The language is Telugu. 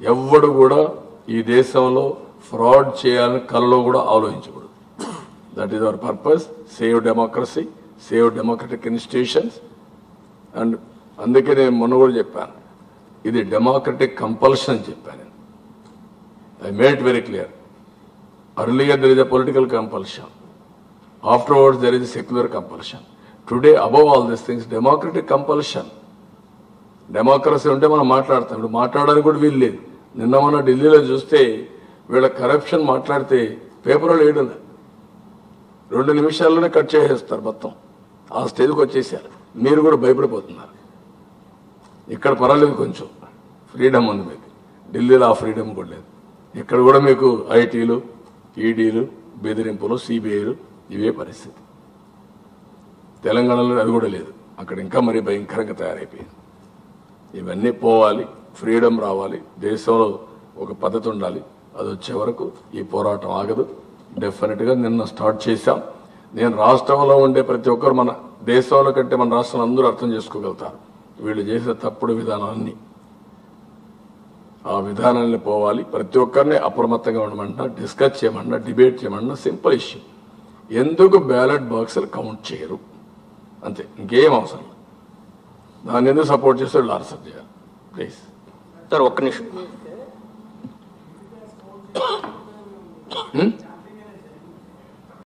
ఎవ్వడు కూడా ఈ దేశంలో ఫ్రాడ్ చేయాలని కలలో కూడా ఆలోచించకూడదు. That is our purpose save democracy save democratic institutions and అందుకే నేను మొన్న కూడా చెప్పాను. ఇది డెమోక్రటిక్ కంపల్షన్ అని చెప్పాను నేను. I made very clear earlier there is a political compulsion afterwards there is a secular compulsion today above all these things democratic compulsion democracy ఉంటే మనం మాట్లాడతాం. ఇప్పుడు మాట్లాడడానికి కూడా వీలు లేదు. నిన్న మొన్న ఢిల్లీలో చూస్తే వీళ్ళ కరప్షన్ మాట్లాడితే పేపర్లో వేయడం రెండు నిమిషాల్లోనే కట్ చేసేస్తారు మొత్తం. ఆ స్టేజ్కి వచ్చేసారు. మీరు కూడా భయపడిపోతున్నారు. ఇక్కడ పర్వాలేదు కొంచెం. ఫ్రీడమ్ ఉంది మీకు. ఢిల్లీలో ఆ ఫ్రీడమ్ కూడా లేదు. ఇక్కడ కూడా మీకు ఐటీలు ఈడీలు బెదిరింపులు సిబిఐలు ఇవే పరిస్థితి. తెలంగాణలో అది కూడా లేదు. అక్కడ ఇంకా మరీ భయంకరంగా తయారైపోయింది. ఇవన్నీ పోవాలి. ఫ్రీడమ్ రావాలి. దేశంలో ఒక పద్ధతి ఉండాలి. అది వచ్చే వరకు ఈ పోరాటం ఆగదు. డెఫినెట్గా నిన్న స్టార్ట్ చేశాం. నేను రాష్ట్రంలో ఉండే ప్రతి ఒక్కరు మన దేశంలో కంటే మన రాష్ట్రం అందరూ అర్థం చేసుకోగలుగుతారు. వీళ్ళు చేసే తప్పుడు విధానాన్ని ఆ విధానాన్ని పోవాలి. ప్రతి ఒక్కరిని అప్రమత్తంగా ఉండమంటున్నా డిస్కస్ చేయమన్నా డిబేట్ చేయమన్నా సింపుల్ ఇష్యూ ఎందుకు బ్యాలెట్ బాక్సులు కౌంట్ చేయరు? అంతే. ఇంకేం అవసరం దాన్ని ఎందుకు సపోర్ట్ చేస్తే వాళ్ళు ఆన్సర్ చేయాలి ప్లీజ్ సార్ ఒక్క నిమిషం హ్మ్?